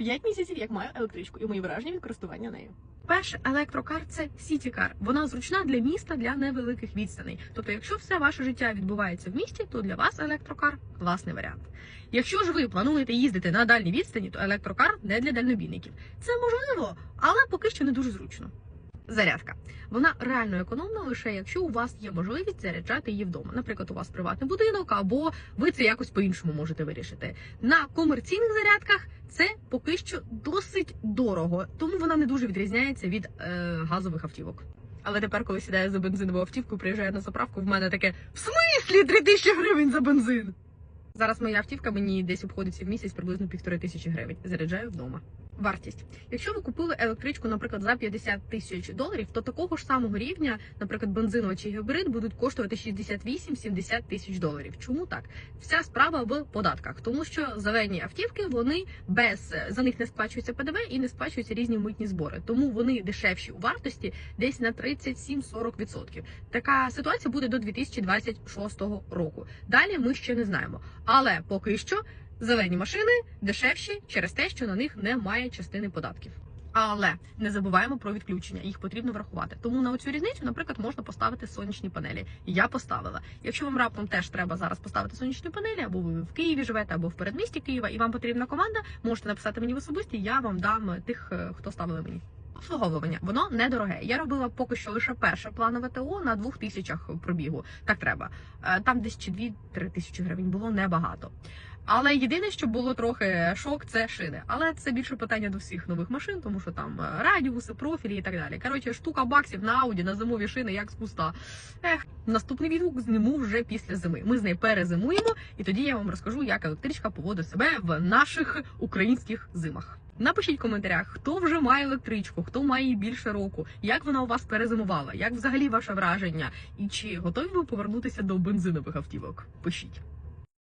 5 місяців, як маю електричку, і мої враження від користування нею. Перше, електрокар це сітікар. Вона зручна для міста для невеликих відстаней. Тобто, якщо все ваше життя відбувається в місті, то для вас електрокар класний варіант. Якщо ж ви плануєте їздити на дальній відстані, то електрокар не для дальнобійників. Це можливо, але поки що не дуже зручно. Зарядка. Вона реально економна лише якщо у вас є можливість заряджати її вдома. Наприклад, у вас приватний будинок, або ви це якось по-іншому можете вирішити. На комерційних зарядках це поки що досить дорого, тому вона не дуже відрізняється від е, газових автівок. Але тепер, коли сідаю за бензинову автівку, приїжджаю на заправку, в мене таке в смислі 3 тисячі гривень за бензин. Зараз моя автівка мені десь обходиться в місяць приблизно півтори тисячі гривень. Заряджаю вдома. Вартість. Якщо ви купили електричку, наприклад, за 50 тисяч доларів, то такого ж самого рівня, наприклад, бензинова чи гібрид будуть коштувати 68-70 тисяч доларів. Чому так? Вся справа в податках, тому що зелені автівки вони без за них не сплачується ПДВ і не сплачуються різні митні збори. Тому вони дешевші у вартості десь на 37-40%. Така ситуація буде до 2026 року. Далі ми ще не знаємо. Але поки що зелені машини дешевші через те, що на них немає частини податків. Але не забуваємо про відключення, їх потрібно врахувати. Тому на оцю різницю, наприклад, можна поставити сонячні панелі. Я поставила. Якщо вам раптом теж треба зараз поставити сонячні панелі, або ви в Києві живете, або в передмісті Києва, і вам потрібна команда, можете написати мені в особисті. Я вам дам тих, е, хто ставили мені. Обслуговування воно недороге. Я робила поки що лише перше планове ТО на двох тисячах пробігу. Так треба. Е, Там десь чи дві-три тисячі гривень було небагато. Але єдине, що було трохи шок, це шини. Але це більше питання до всіх нових машин, тому що там е, радіуси, профілі і так далі. Коротше, штука баксів на ауді на зимові шини як з куста. Ех, наступний відгук зніму вже після зими. Ми з нею перезимуємо, і тоді я вам розкажу, як електричка поводить себе в наших українських зимах. Напишіть в коментарях, хто вже має електричку, хто має її більше року, як вона у вас перезимувала, як взагалі ваше враження, і чи готові ви повернутися до бензинових автівок? Пишіть.